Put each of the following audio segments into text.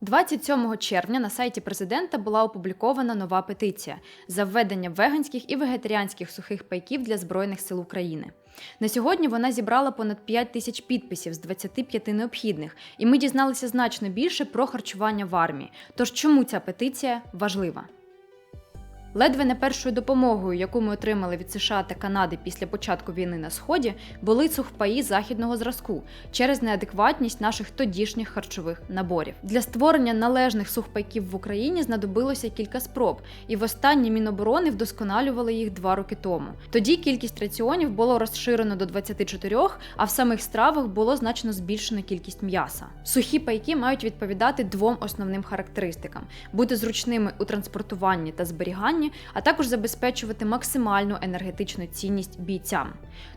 27 червня на сайті президента була опублікована нова петиція за введення веганських і вегетаріанських сухих пайків для Збройних сил України. На сьогодні вона зібрала понад 5 тисяч підписів з 25 необхідних, і ми дізналися значно більше про харчування в армії. Тож чому ця петиція важлива? Ледве не першою допомогою, яку ми отримали від США та Канади після початку війни на сході, були сухпаї західного зразку через неадекватність наших тодішніх харчових наборів. Для створення належних сухпайків в Україні знадобилося кілька спроб, і востаннє Міноборони вдосконалювали їх два роки тому. Тоді кількість раціонів було розширено до 24, а в самих стравах було значно збільшено кількість м'яса. Сухі пайки мають відповідати двом основним характеристикам: бути зручними у транспортуванні та зберіганні а також забезпечувати максимальну енергетичну цінність бійцям.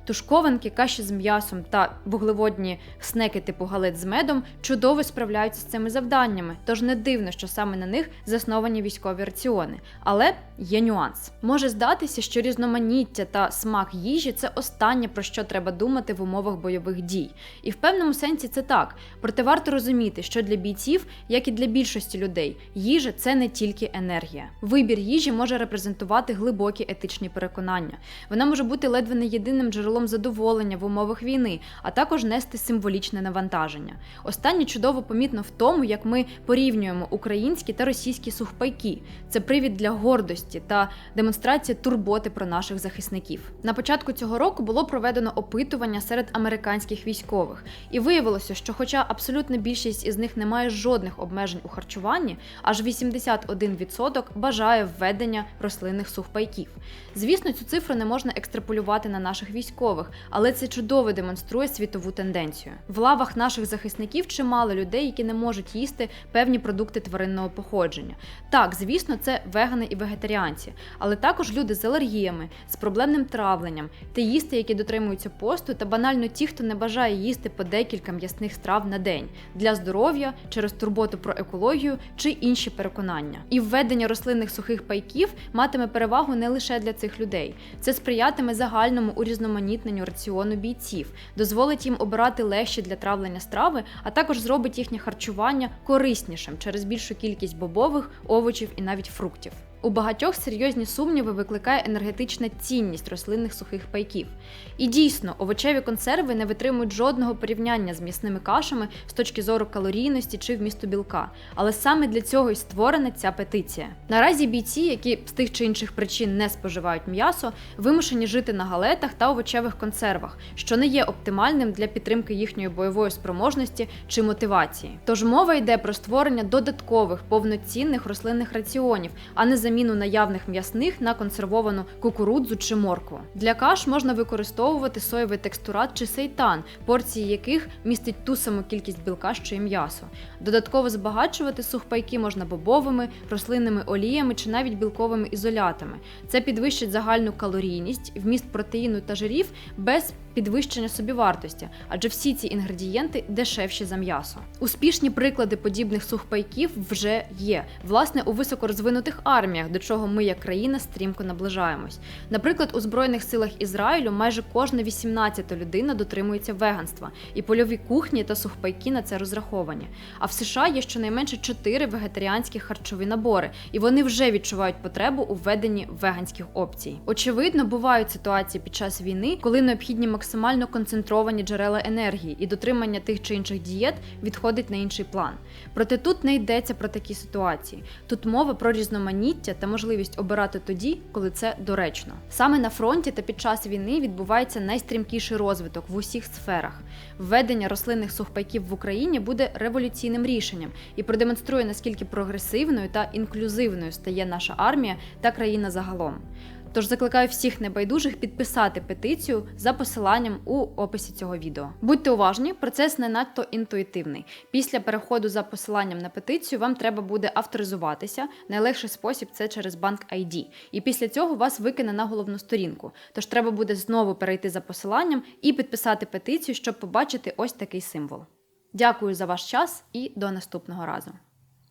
Тушкованки, каші з м'ясом та вуглеводні снеки типу галет з медом чудово справляються з цими завданнями, тож не дивно, що саме на них засновані військові раціони. Але є нюанс. Може здатися, що різноманіття та смак їжі це останнє про що треба думати в умовах бойових дій. І в певному сенсі це так. Проте варто розуміти, що для бійців, як і для більшості людей, їжа це не тільки енергія. Вибір їжі може репрезентувати глибокі етичні переконання. Вона може бути ледве не єдиним джерелом задоволення в умовах війни, а також нести символічне навантаження. Останнє чудово помітно в тому, як ми порівнюємо українські та російські сухпайки. Це привід для гордості та демонстрація турботи про наших захисників. На початку цього року було проведено опитування серед американських військових, і виявилося, що, хоча абсолютна більшість із них не має жодних обмежень у харчуванні, аж 81% бажає введення рослинних сухпайків. Звісно, цю цифру не можна екстраполювати на наших військових, але це чудово демонструє світову тенденцію. В лавах наших захисників чимало людей, які не можуть їсти певні продукти тваринного походження. Так, звісно, це вегани і вегетаріанці, але також люди з алергіями, з проблемним травленням, теїсти, які дотримуються посту, та банально ті, хто не бажає їсти по декілька м'ясних страв на день для здоров'я, через турботу про екологію чи інші переконання. І введення рослинних сухих пайків матиме перевагу не лише для цих людей. Це сприятиме загальному урізноманітненню раціону бійців, дозволить їм обирати легші для травлення страви, а також зробить їхнє харчування кориснішим через більшу кількість бобових, овочів і навіть фруктів. У багатьох серйозні сумніви викликає енергетична цінність рослинних сухих пайків. І дійсно, овочеві консерви не витримують жодного порівняння з м'ясними кашами з точки зору калорійності чи вмісту білка. Але саме для цього й створена ця петиція. Наразі бійці, які з тих чи інших причин не споживають м'ясо, вимушені жити на галетах та овочевих консервах, що не є оптимальним для підтримки їхньої бойової спроможності чи мотивації. Тож мова йде про створення додаткових повноцінних рослинних раціонів, а не заміну наявних м'ясних на консервовану кукурудзу чи моркву. Для каш можна використовувати соєвий текстурат чи сейтан, порції яких містить ту саму кількість білка, що й м'ясо. Додатково збагачувати сухпайки можна бобовими, рослинними оліями чи навіть білковими ізолятами. Це підвищить загальну калорійність, вміст протеїну та жирів без підвищення собівартості, адже всі ці інгредієнти дешевші за м'ясо. Успішні приклади подібних сухпайків вже є, власне, у високорозвинутих арміях, до чого ми, як країна, стрімко наближаємось. Наприклад, у Збройних силах Ізраїлю майже кожна 18 людина дотримується веганства, і польові кухні та сухпайки на це розраховані. А в США є щонайменше 4 вегетаріанські харчові набори, і вони вже відчувають потребу у введенні веганських опцій. Очевидно, бувають ситуації під час війни, коли необхідні максимально концентровані джерела енергії, і дотримання тих чи інших дієт відходить на інший план. Проте тут не йдеться про такі ситуації. Тут мова про різноманіття та можливість обирати тоді, коли це доречно. Саме на фронті та під час війни відбувається найстрімкіший розвиток в усіх сферах. Введення рослинних сухпайків в Україні буде революційним рішенням і продемонструє наскільки прогресивною та інклюзивною стає наша армія та країна загалом. Тож закликаю всіх небайдужих підписати петицію за посиланням у описі цього відео. Будьте уважні, процес не надто інтуїтивний. Після переходу за посиланням на петицію вам треба буде авторизуватися. Найлегший спосіб це через банк ID. І після цього вас викине на головну сторінку. Тож треба буде знову перейти за посиланням і підписати петицію, щоб побачити ось такий символ. Дякую за ваш час і до наступного разу.